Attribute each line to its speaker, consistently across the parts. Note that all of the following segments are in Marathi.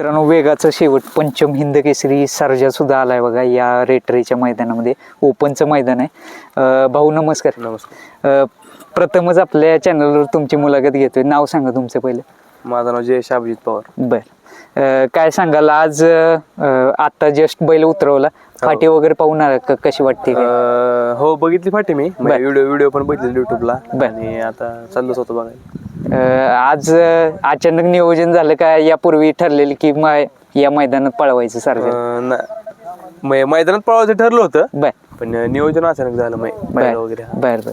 Speaker 1: मित्रांनो वेगाचा शेवट. पंचम हिंद केसरी सर्जा सुद्धा आलाय बघा या रेटरीच्या मैदानामध्ये. ओपनचं मैदान आहे. भाऊ नमस्कार.
Speaker 2: नमस्कार.
Speaker 1: प्रथमच आपल्या चॅनलवर तुमची मुलाखत घेतोय. नाव सांगा तुमचं पहिलं.
Speaker 2: माझं नाव जयेश अभिजित पवार.
Speaker 1: बर. काय सांगाल? आज आता जस्ट बैल उतरवला. फाटी वगैरे पाहून कशी वाटते
Speaker 2: हो बघितली फाटी मी. व्हिडिओ व्हिडिओ पण बघितले युट्यूबला. आणि आता चाललोच होतो बघायला.
Speaker 1: आज अचानक नियोजन झालं का यापूर्वी ठरलेलं की मै- या मैदानात पळवायचं सारखं
Speaker 2: अं, ना- मै- मैदानात पळवायचं ठरलं होतं.
Speaker 1: बर.
Speaker 2: पण नियोजन अचानक झालं मै बैल वगैरे. हा.
Speaker 1: बर बर.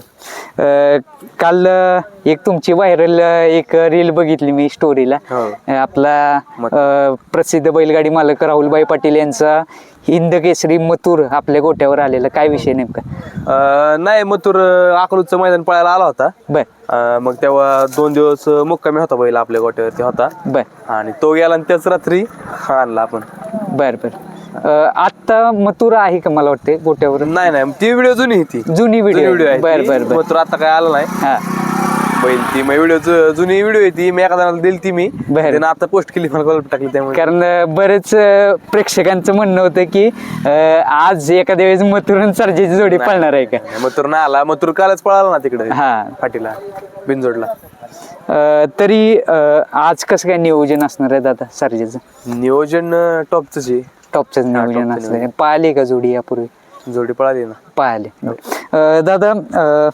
Speaker 1: अं, काल अं, एक तुमची व्हायरल एक रील बघितली मी स्टोरीला.
Speaker 2: हो.
Speaker 1: अं, आपला
Speaker 2: मत-
Speaker 1: अं, प्रसिद्ध बैलगाडी मालक राहुलबाई पाटील यांचा हिंद केसरी मथुर आपल्या गोट्यावर आलेला. काय विषय नेमका?
Speaker 2: अं, नाही मथुर अकलूजचं मैदान पळायला आला होता.
Speaker 1: बर.
Speaker 2: अं, मग तेव्हा दोन दिवस मुक्कामी होता बैल आपल्या गोट्यावरती होता.
Speaker 1: बर.
Speaker 2: आणि तो गेला आणि त्याच रात्री आणला आपण.
Speaker 1: बर बर. अं, आत्ता मथुर आहे का मला वाटते गोट्यावर
Speaker 2: नाही नाही ती व्हिडिओ जुनी आहे ती.
Speaker 1: जुनी व्हिडिओ
Speaker 2: व्हिडिओ आहे.
Speaker 1: बर. बर बर.
Speaker 2: मथुर आता काय आला नाही.
Speaker 1: हा.
Speaker 2: बैल ती व्हिडिओ जुनी व्हिडिओ आहे ती. मी एका जणाला दिली ती मी.
Speaker 1: बर.
Speaker 2: त्यानं आता पोस्ट केली मला कॉल टाकली त्यामुळे.
Speaker 1: कारण अं, बरेच अं, प्रेक्षकांचं म्हणणं होतं की अं, आज एखाद्या वेळेस मथुरन सर्जेची जोडी पळणार आहे का?
Speaker 2: मथुर नाही आला. मथुर कालच पळाला ना तिकडे
Speaker 1: हा.
Speaker 2: फाटीला बिनजोडला.
Speaker 1: अं, तरी अं, आज कसं काय नियोजन असणार आहे दादा सर्जेचं?
Speaker 2: नियोजन टॉपच आहे.
Speaker 1: टॉपचंच नियोजन
Speaker 2: टॉपचं
Speaker 1: पाहिले का जोडी यापूर्वी?
Speaker 2: जोडी पळाली ना.
Speaker 1: पाहिले. अं, दादा अं,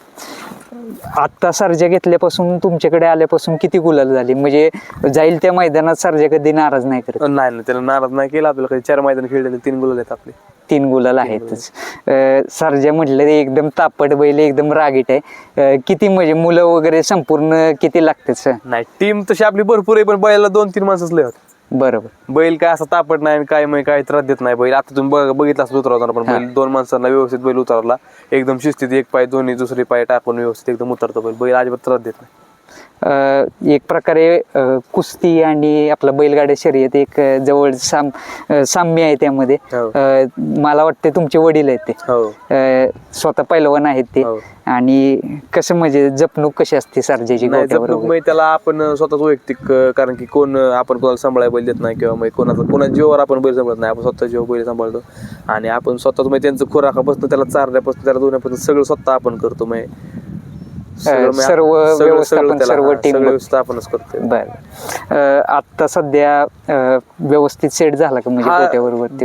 Speaker 1: आत्ता सर्जा घेतल्यापासून तुमच्याकडे आल्यापासून किती गुलाल झाली? म्हणजे जाईल त्या मैदानात सर्जा कधी नाराज नाही करत?
Speaker 2: नाही ना त्याला नाराज नाही केला. आपल्याला कधी चार मैदान खेळलेले तीन गुलाल आहेत आपले.
Speaker 1: तीन गुलाल आहेतच. अं, सर्जा म्हटलं ते एकदम तापट बैल एकदम रागीट आहे. अं, किती म्हणजे मुलं वगैरे संपूर्ण किती लागतात सर
Speaker 2: नाही टीम तशी आपली भरपूर आहे पण बैलाला दोन तीन माणसंच लय होत
Speaker 1: बरोबर.
Speaker 2: बैल काय असं तापट नाही काय मग काय त्रास देत नाही. बैल आता तुम्ही बघ- बघितला असं उतरवताना पण बैल दोन माणसांना व्यवस्थित बैल उतरला एकदम शिस्तीत एक पाय दोन्ही दुसरे पाय टाकून व्यवस्थित एकदम उतरतो बैल. बैल अजिबात त्रास देत नाही.
Speaker 1: एक प्रकारे कुस्ती आणि आपला बैलगाड्या शर्यत एक जवळ साम साम्य आहे त्यामध्ये.
Speaker 2: हो.
Speaker 1: मला वाटते तुमचे वडील आहेत ते.
Speaker 2: हो.
Speaker 1: स्वतः पैलवान आहेत ते.
Speaker 2: हो.
Speaker 1: आणि कसं म्हणजे जपणूक कशी असते सर्जेची?
Speaker 2: मग त्याला आपण स्वतःच वैयक्तिक कारण की कोण आपण कोणाला सांभाळायला बैल देत नाही किंवा कोणाचा कोणा जीवावर आपण बैल सांभाळत नाही. आपण स्वतः जीव बैल सांभाळतो. आणि आपण स्वतःच मग त्यांचं खुराकापासून त्याला चारण्यापासून त्याला धुण्यापासून सगळं स्वतः आपण करतो. मग
Speaker 1: सर्व व्यवस्थापन, सर्व
Speaker 2: हा,
Speaker 1: team
Speaker 2: सगळं
Speaker 1: बघ-
Speaker 2: व्यवस्था आपणच करतो
Speaker 1: बर आता सध्या व्यवस्थित सेट झाला का म्हणजे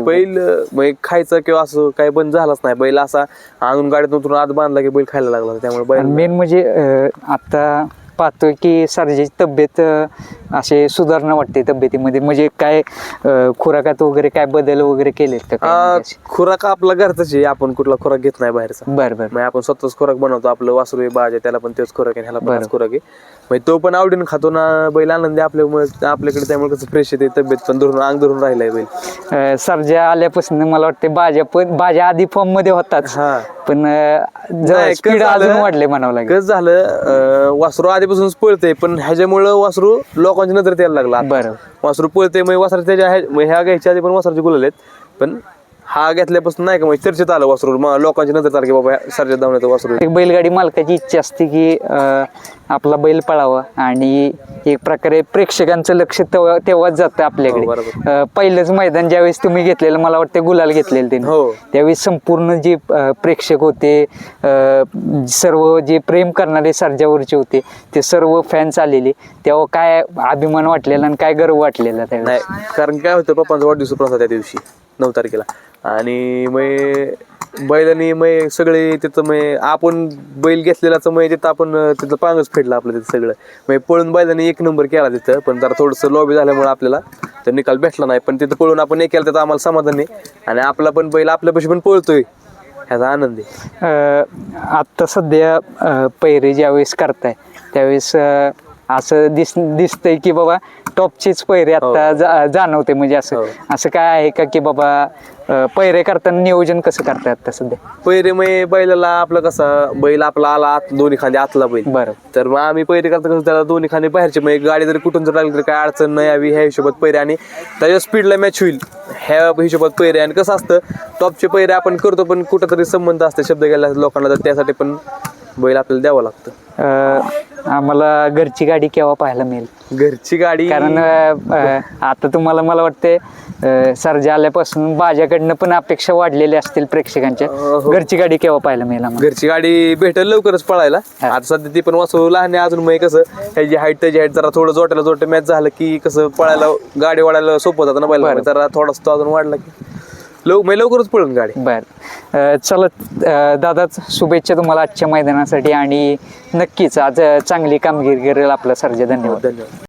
Speaker 2: बैल मग खायचं किंवा असं काही बंद झालाच नाही. बैल असा आणून गाडीत उतरून आत बांधला की बैल खायला लागला. त्यामुळे बैल
Speaker 1: मेन म्हणजे आता पाहतोय की सर्जेची तब्येत असे सुधारणा वाटते तब्येतीमध्ये. म्हणजे काय अं, खुराकात वगैरे काय बदल वगैरे केलेत का काय? म्हणजे?
Speaker 2: खुराक आपला घरचाच आहे. आपण कुठला खुराक घेत नाही बाहेरचा.
Speaker 1: बर बर.
Speaker 2: मग आपण स्वतःच खुराक बनवतो. आपलं वासरू आहे बाज आहे त्याला पण तेच खुराक आहे ह्याला पण
Speaker 1: बरं.
Speaker 2: हाच खुराक आहे. मग तो पण आवडीनं खातो ना बैल आनंदी आपल्यामुळे आपल्याकडे त्यामुळे कसं फ्रेश येते तब्येत पण धरून अंग धरून राहिलाय बैल.
Speaker 1: अं, सर्जा आल्यापासून मला वाटते बाजा पण बाजा आधी फॉर्ममध्ये होताच
Speaker 2: हा.
Speaker 1: पण
Speaker 2: नाही,
Speaker 1: स्पीड अजून
Speaker 2: झालं-
Speaker 1: वाढले म्हणावं लागेल.
Speaker 2: कसं झालं अं, वासरू आधीपासूनच पळतंय पण ह्याच्यामुळं वासरू लोकांची नजर यायला लागला.
Speaker 1: बरं
Speaker 2: वासरू पळते मग वासरा त्याच्या ह्या घ्यायच्या आधी पण वासराचे गुलाल आहेत पण हा घेतल्यापासून नाही का मग चर्चेत आलं वासरू. मग लोकांची नजर आली की बाबा सर्जात धावण्याचं वासरू. आहे.
Speaker 1: एक बैलगाडी मालकाची इच्छा असते की अं, आपला बैल पळावा. आणि एक प्रकारे प्रेक्षकांचं लक्ष तेव्हा तेव्हाच जातं
Speaker 2: हो,
Speaker 1: आपल्याकडे
Speaker 2: बरोबर.
Speaker 1: अं, पहिलंच मैदान ज्यावेळेस तुम्ही घेतलेलं मला वाटतं गुलाल घेतलेलं
Speaker 2: हो.
Speaker 1: त्यांनी त्यावेळेस संपूर्ण जे अं, प्रेक्षक होते अं, सर्व जे प्रेम करणारे सर्जावरचे होते ते सर्व फॅन्स आलेले. तेव्हा काय अभिमान वाटलेला आणि काय गर्व वाटलेला त्यावेळेस?
Speaker 2: नाही कारण काय होतं पप्पांचा वाढदिवस होता त्या दिवशी. नऊ तारखेला. आणि मग बैलांनी मग सगळे तिथं मग आपण बैल घेतलेलाच मग तिथं आपण तिथं पांगच फेडलं आपलं तिथं सगळं. मग पळून बैलांनी एक नंबर केला तिथं पण जरा थोडंसं लॉबी झाल्यामुळे आपल्याला तर निकाल भेटला नाही. पण तिथं पळून आपण एक केलं त्याचं आम्हाला समाधान आहे आणि आपला पण बैल आपल्यापाशी पण पळतोय. ह्याचा आनंद आहे.
Speaker 1: आत्ता सध्या पैरे ज्यावेळेस करताय त्यावेळेस असं दिस दिसतंय की बाबा टॉपचेच पैरे आता जा- जाणवते म्हणजे असं.
Speaker 2: हो.
Speaker 1: असं काय आहे का की बाबा अं, पैरे करताना नियोजन कसं करताय आता सध्या?
Speaker 2: पहिरे मग बैलाला आपलं कसा बैल आपला आला आत दोन्ही खांदे आतला बैल.
Speaker 1: बरं.
Speaker 2: तर मग आम्ही पैरे करता कसं त्याला दोन्ही खांदे बाहेरचे मग एक गाडी जरी कुठून जर लागली तर काय अडचण नाही यावी ह्या हिशोबात पैरे आणि त्याच्या स्पीडला मॅच होईल. ह्या हिशोबात पैरे आणि कसं असतं टॉपचे पैरे आपण करतो पण कुठंतरी संबंध असते शब्द गेला लोकांना तर त्यासाठी पण बैल आपल्याला द्यावं लागतं.
Speaker 1: अं, आम्हाला घरची गाडी केव्हा पाहायला मिळेल?
Speaker 2: घरची गाडी
Speaker 1: कारण अं, आता तुम्हाला मला वाटते सर्जा आल्यापासून माझ्याकडनं पण अपेक्षा वाढलेल्या असतील प्रेक्षकांच्या.
Speaker 2: हो.
Speaker 1: घरची गाडी केव्हा पाहायला मिळेल आम्हाला?
Speaker 2: घरची गाडी भेटेल लवकरच पळायला.
Speaker 1: हा.
Speaker 2: आता सध्या ती पण वाचव लहान आहे अजून मग कसं ह्याची हाईट त्याची हाईट जरा थोडं जोट्याला जोट मॅच झालं की कसं पळायला गाडी वाढायला सोपं जातं ना बैल. जरा थोडासा तो अजून वाढला की. लव मग लवकरच पळून गाडी.
Speaker 1: बर. चला दादाच शुभेच्छा तुम्हाला आजच्या मैदानासाठी आणि नक्कीच आज चांगली कामगिरी करेल आपला सर्जा धन्यवाद.
Speaker 2: धन्यवाद.